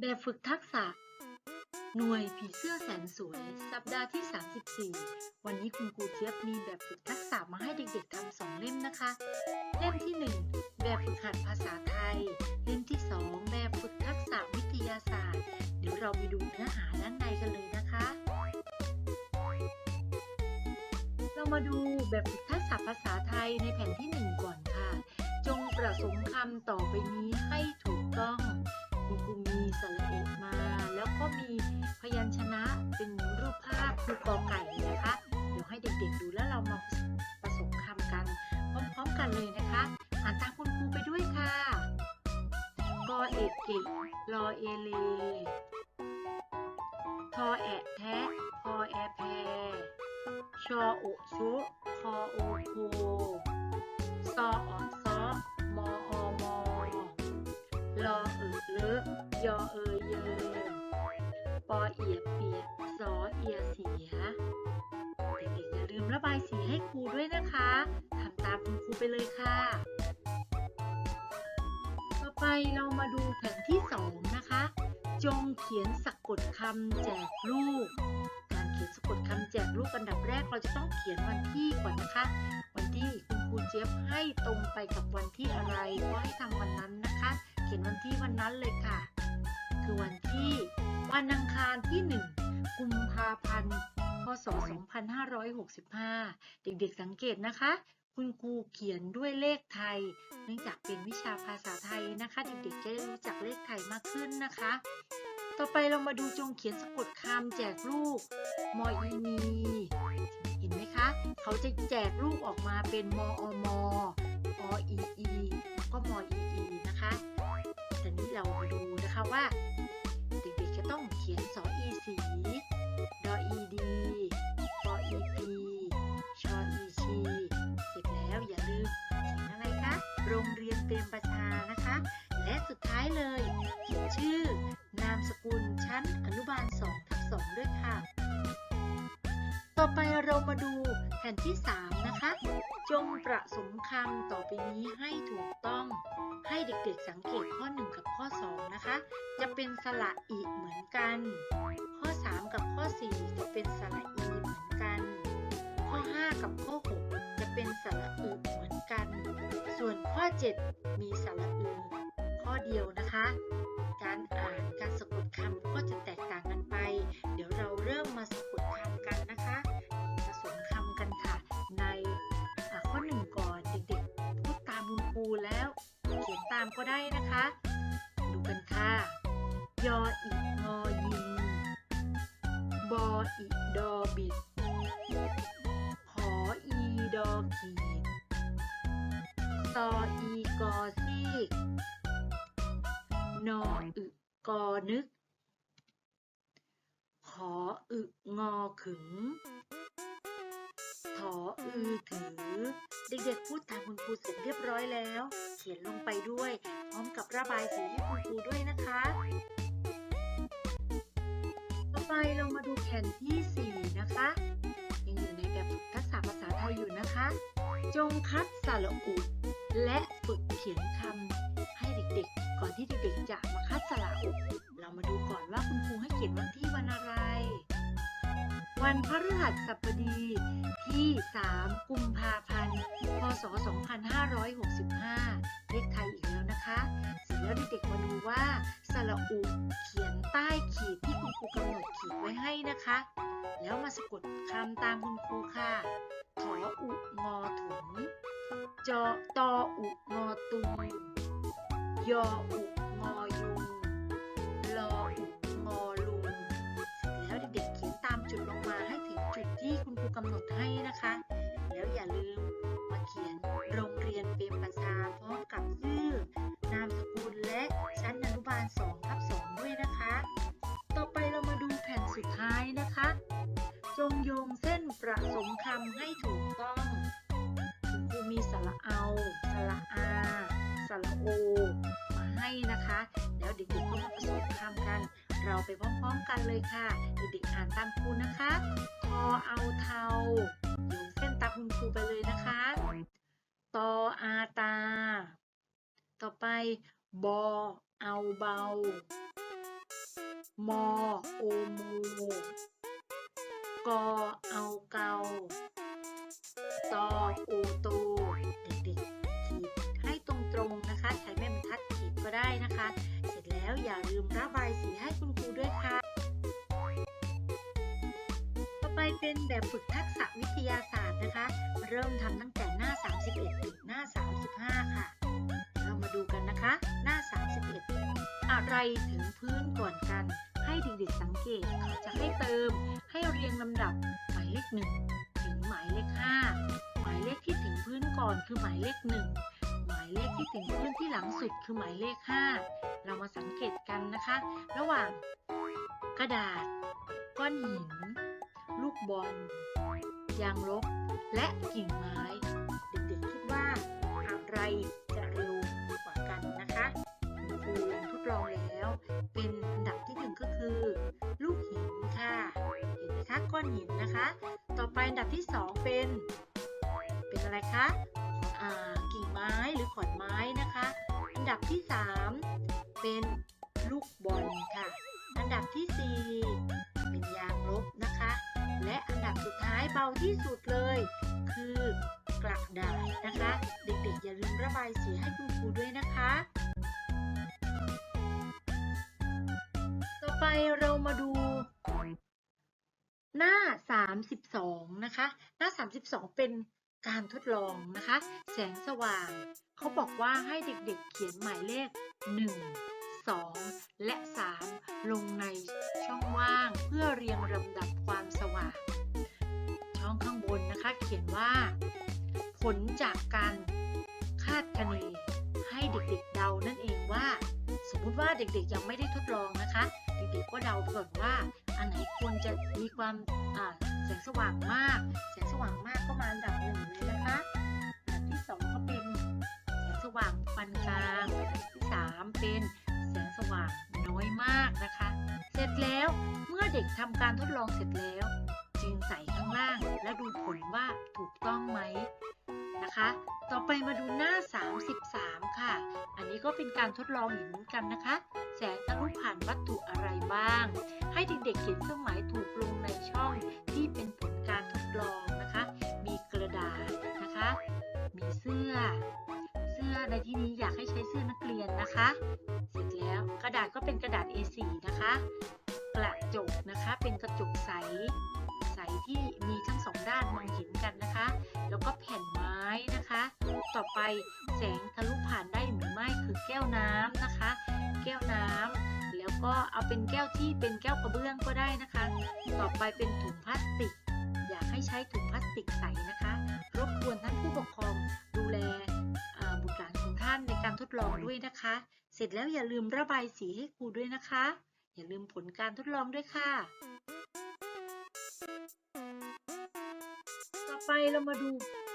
แบบฝึกทักษะ หน่วยผีเสื้อแสนสวย สัปดาห์ที่ 34 วันนี้คุณครูเจี๊ยบมีแบบฝึกทักษะมาให้เด็กๆทำสองเล่มนะคะ เล่มที่ 1 แบบฝึกหัดภาษาไทย เล่มที่ 2 แบบฝึกทักษะวิทยาศาสตร์ เดี๋ยวเราไปดูเนื้อหาด้านในกันเลยนะคะ เรามาดูแบบฝึกทักษะภาษาไทยในแผ่นที่ 1 ก่อนค่ะ จงประสมคำต่อไปนี้ให้ถูกต้อง สระเอกมา แล้วก็มีพยัญชนะเป็นรูปภาพคือกอไก่นะคะ เดี๋ยวให้เด็กๆดูแล้วเรามาผสมคำกัน พร้อมๆกันเลยนะคะอ่านตามคุณครูไปด้วยค่ะกอเอกเกรอเอเลทอแอะแทะพอแอแพชอโอชุคอโอโคซออ เอียเปียสอเอียเสีย เด็กๆอย่าลืมระบายสีให้ครูด้วยนะคะทำตามคุณครูไปเลยค่ะ ต่อไปเรามาดูแผ่นที่สองนะคะ จงเขียนสะกดคำแจกลูก การเขียนสะกดคำแจกลูกอันดับแรกเราจะต้องเขียนวันที่ก่อนนะคะ วันที่คุณครูเจี๊ยบให้ตรงไปกับวันที่อะไรก็ให้ทำวันนั้นนะคะ เขียนวันที่วันนั้นเลยค่ะ คือวันที่ วันอังคารที่ 1 กุมภาพันธ์ พศ 2565 เด็กๆสังเกตนะคะ คุณครูเขียนด้วยเลขไทย เนื่องจากเป็นวิชาภาษาไทยนะคะ เด็กๆจะได้รู้จักเลขไทยมากขึ้นนะคะ ต่อไปเรามาดูจงเขียนสะกดคำแจกลูก มอีมีเห็นไหมคะ เขาจะแจกลูกออกมาเป็นมออมออีอีแล้วก็มออีอีนะคะแต่นี้เรามาดูนะคะว่า ขียนสออีสี ดออีดีปออีปีชออีชี เสร็จแล้วอย่าลืมเขียนอะไรคะ โรงเรียนเตรียมประชานะคะ และสุดท้ายเลยเขียนชื่อ นามสกุลชั้นอนุบาล2ทับ2ด้วยค่ะ ต่อไปเรามาดูแผ่นที่ 3 นะคะ จงประสมคำต่อไปนี้ให้ถูกต้อง ให้เด็กๆสังเกตข้อ 1 กับข้อ 2 นะคะ เป็นสระอีเหมือนกัน ข้อ 3 กับข้อ 4 จะเป็นสระอีเหมือนกัน ข้อ 5 กับข้อ 6 จะเป็นสระอึเหมือนกัน ส่วนข้อ 7 มีสระอึข้อเดียวนะคะ การอ่านการสะกดคำก็จะแตกต่างกันไป เดี๋ยวเราเริ่มมาสะกดคำกันนะคะผสมคำกันค่ะ ในะข้อหนึ่งก่อนเด็กๆพูดตามคุณครูแล้ว เขียนตามก็ได้นะคะ ดูกันค่ะ ยออีงอยิง บออีดอบิดขออีดอขีดซออีกอซีกนออึกอนึก ขออึงอขึงถออือถือ เด็กๆพูดตามคุณครูเสร็จเรียบร้อยแล้ว เขียนลงไปด้วย พร้อมกับระบายสีให้คุณครูด้วยนะคะ ไปเรามาดูแผ่นที่ 4 นะคะ ยังอยู่ในแบบฝึกทักษะภาษาไทยอยู่นะคะ จงคัดสระอุ และฝึกเขียนคำให้เด็กๆ ก่อนที่เด็กๆจะมาคัดสระอุ เรามาดูก่อนว่าคุณครูให้เขียนวันที่วันอะไร วันพฤหัสบดีที่ 3 กุมภาพันธ์ พศ 2565 เลขไทยอีกแล้วนะคะ เสร็จแล้วเด็กๆมาดูว่าสระอุเขียนใต้ขีดที่ รูกำหนดขีดไว้ให้นะคะ แล้วมาสะกดคำตามคุณครูค่ะถออุงอถุง จอตออุงอตุงยออุงอยุงลออุงอลุง แล้วเด็กๆเขียนตามจุดลงมาให้ถึงจุดที่คุณครูกำหนดให้นะคะ สระโอมาให้นะคะ แล้วเด็กๆก็มาผสมคำกัน เราไปพร้อมๆกันเลยค่ะ เด็กๆอ่านตามครูนะคะทอเอาเทาโยงเส้นตามคุณครูไปเลยนะคะตออาตา ต่อไปบอเอาเบา มอโอโมกอเอาเกา แล้วอย่าลืมระบายสีให้คุณครูด้วยค่ะ ต่อไปเป็นแบบฝึกทักษะวิทยาศาสตร์นะคะ เริ่มทำตั้งแต่หน้า 31 ถึงหน้า 35 ค่ะ เรามาดูกันนะคะ หน้า 31 อะไรถึงพื้นก่อนกัน ให้เด็กๆสังเกตเขาจะให้เติม ให้เรียงลำดับหมายเลข 1 ถึงหมายเลข 5 หมายเลขที่ถึงพื้นก่อนคือหมายเลข 1ายเลขที่ถึงพื้นที่หลังสุดคือหมายเลข 5 เรามาสังเกตกันนะคะ ระหว่างกระดาษ ก้อนหิน ลูกบอล ยางลบ และกิ่งไม้ เด็กๆคิดว่าอะไรจะเร็วกว่ากันนะคะครูทดลองแล้ว เป็นอันดับที่หนึ่งก็คือ ลูกหินค่ะ เห็นไหมคะก้อนหินนะคะ ต่อไปอันดับที่สองเป็น เป็นอะไรคะอ่า ม้หรือขอนไม้นะคะ อันดับที่สามเป็นลูกบอลค่ะ อันดับที่สี่เป็นยางลบนะคะ และอันดับสุดท้ายเบาที่สุดเลย คือกระดาษนะคะ เด็กๆอย่าลืมระบายสีให้คุณครูด้วยนะคะ ต่อไปเรามาดูหน้า 32 นะคะ หน้า 32 เป็น การทดลองนะคะ แสงสว่าง เขาบอกว่าให้เด็กๆเขียนหมายเลข 1 2 และ 3 ลงในช่องว่างเพื่อเรียงลำดับความสว่าง ช่องข้างบนนะคะเขียนว่า ผลจากการคาดคะเนให้เด็กๆเดานั่นเองว่า สมมุติว่าเด็กๆยังไม่ได้ทดลองนะคะ เด็กๆก็เดาก่อนว่า อันไหนควรจะมีความแสงสว่างมากแสง ว่างมากก็มาอันดับหนึ่งเลยนะคะอันดับที่สองก็เป็นแสงสว่างปานกลางอันดับที่สามเป็นแสงสว่างน้อยมากนะคะ เสร็จแล้วเมื่อเด็กทำการทดลองเสร็จแล้ว จึงใส่ข้างล่างและดูผลว่าถูกต้องไหมนะคะ ต่อไปมาดูหน้า 33 ค่ะ อันนี้ก็เป็นการทดลองอีกเหมือนกันนะคะ แสงทะลุผ่านวัตถุอะไรบ้าง ให้เด็กๆเขียนเครื่องหมายถูกลงในช่องที่เป็นผลการทดลอง สื้อ เสื้อในที่นี้อยากให้ใช้เสื้อนักเรียนนะคะ เสร็จแล้วกระดาษก็เป็นกระดาษ A4 นะคะ กระจกนะคะเป็นกระจกใส ใสที่มีทั้งสองด้านมองเห็นกันนะคะ แล้วก็แผ่นไม้นะคะ ต่อไปแสงทะลุผ่านได้หรือไม่คือแก้วน้ำนะคะ แก้วน้ำแล้วก็เอาเป็นแก้วที่เป็นแก้วกระเบื้องก็ได้นะคะ ต่อไปเป็นถุงพลาสติก อยากให้ใช้ถุงพลาสติกใสนะคะ รบกวนท่านผู้ปกครอง บุตรหลานของท่านในการทดลองด้วยนะคะ เสร็จแล้วอย่าลืมระบายสีให้ครูด้วยนะคะ อย่าลืมผลการทดลองด้วยค่ะ ต่อไปเรามาดู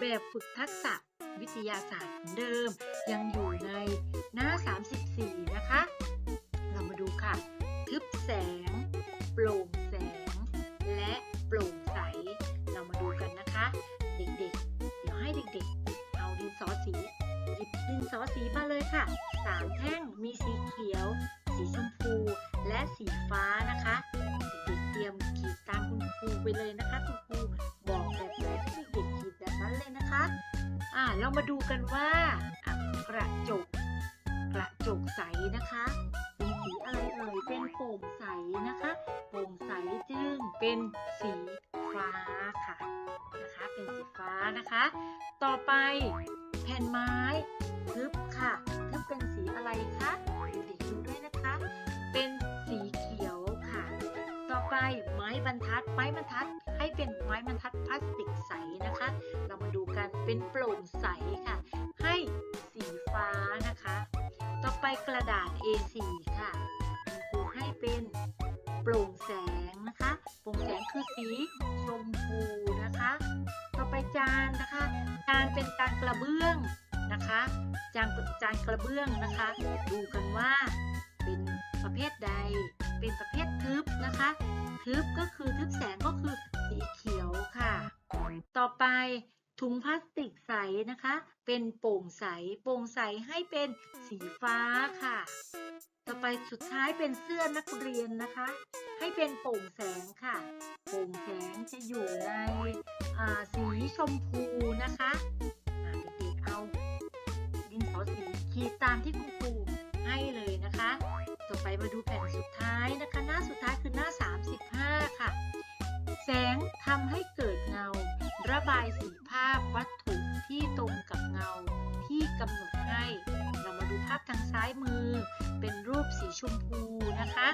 แบบฝึกทักษะวิทยาศาสตร์เหมือนเดิม ยังอยู่ในหน้า 34 นะคะ เรามาดูค่ะ ทึบแสงามแท่งมีสีเขียว สีชมพู และสีฟ้านะคะเด็กๆเตรียมขีดตามคุณครูไปเลยนะคะคุณครูบอกแบบไหนให้เด็กๆขีดแบบนั้นเลยนะคะอ่าเรามาดูกันว่ากระจก กระจกใสนะคะเป็นสีอะไรเอ่ยเป็นโปร่งใสนะคะโปร่งใสจึงเป็นสีฟ้าค่ะนะคะเป็นสีฟ้านะคะ ต่อไปแผ่นไม้ทึบค่ะ เป็นสีอะไรคะเด็กๆดูด้วยนะคะ เป็นสีเขียวค่ะ ต่อไปไม้บรรทัด ไม้บรรทัดให้เป็นไม้บรรทัดพลาสติกใสนะคะ เรามาดูกันเป็นโปร่งใสค่ะ ให้สีฟ้านะคะ ต่อไปกระดาษ A4 ค่ะคุณครูให้เป็นโปร่งแสงนะคะ โปร่งแสงคือสีชมพูนะคะ ต่อไปจานนะคะ จานเป็นจานกระเบื้อง นะคะจานจานกระเบื้องนะคะ ดูกันว่าเป็นประเภทใด เป็นประเภททึบนะคะ ทึบก็คือทึบแสงก็คือสีเขียวค่ะ ต่อไปถุงพลาสติกใสนะคะ เป็นโปร่งใส โปร่งใสให้เป็นสีฟ้าค่ะ ต่อไปสุดท้ายเป็นเสื้อนักเรียนนะคะ ให้เป็นโปร่งแสงค่ะ โปร่งแสงจะอยู่ในสีชมพูนะคะ ขีดตามที่คุณครูให้เลยนะคะ ต่อไปมาดูแผ่นสุดท้ายนะคะ หน้าสุดท้ายคือหน้า 35 ค่ะ แสงทำให้เกิดเงา ระบายสีภาพวัตถุที่ตรงกับเงาที่กำหนดให้ เรามาดูภาพทางซ้ายมือ เป็นรูปสีชมพูนะคะ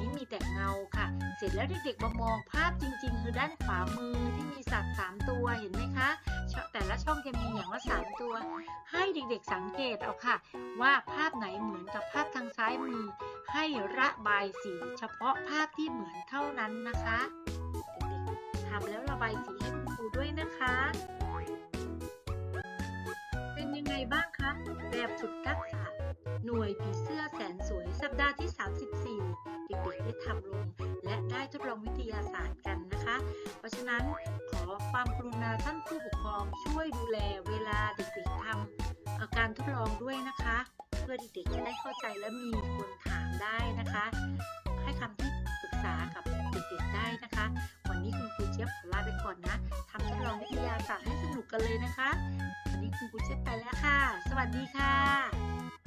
นี้มีแต่เงาค่ะ เสร็จแล้วเด็กๆมามองภาพจริง ๆ คือด้านขวามือที่มีสัตว์สามตัวเห็นไหมคะ แต่ละช่องจะมีอย่างละสามตัว ให้เด็กๆสังเกตเอาค่ะ ว่าภาพไหนเหมือนกับภาพทางซ้ายมือ ให้ระบายสีเฉพาะภาพที่เหมือนเท่านั้นนะคะเด็กๆทำแล้วระบายสีให้คุณครูด้วยนะคะเป็นยังไงบ้างคะ แบบฝึกทักษะ หน่วยผีเสื้อแสนสวยสัปดาห์ที่ 34 เด็กได้ทำลง และได้ทดลองวิทยาศาสตร์กันนะคะ เพราะฉะนั้นขอความกรุณาท่านผู้ปกครองช่วยดูแลเวลาเด็กๆทำการทดลองด้วยนะคะ เพื่อเด็กๆจะได้เข้าใจและมีคนถามได้นะคะ ให้คำที่ปรึกษากับเด็กๆได้นะคะ วันนี้คุณครูเจี๊ยบขอลาไปก่อนนะทำทดลองวิทยาศาสตร์ให้สนุกกันเลยนะคะวันนี้คุณครูเจี๊ยบไปแล้วค่ะ สวัสดีค่ะ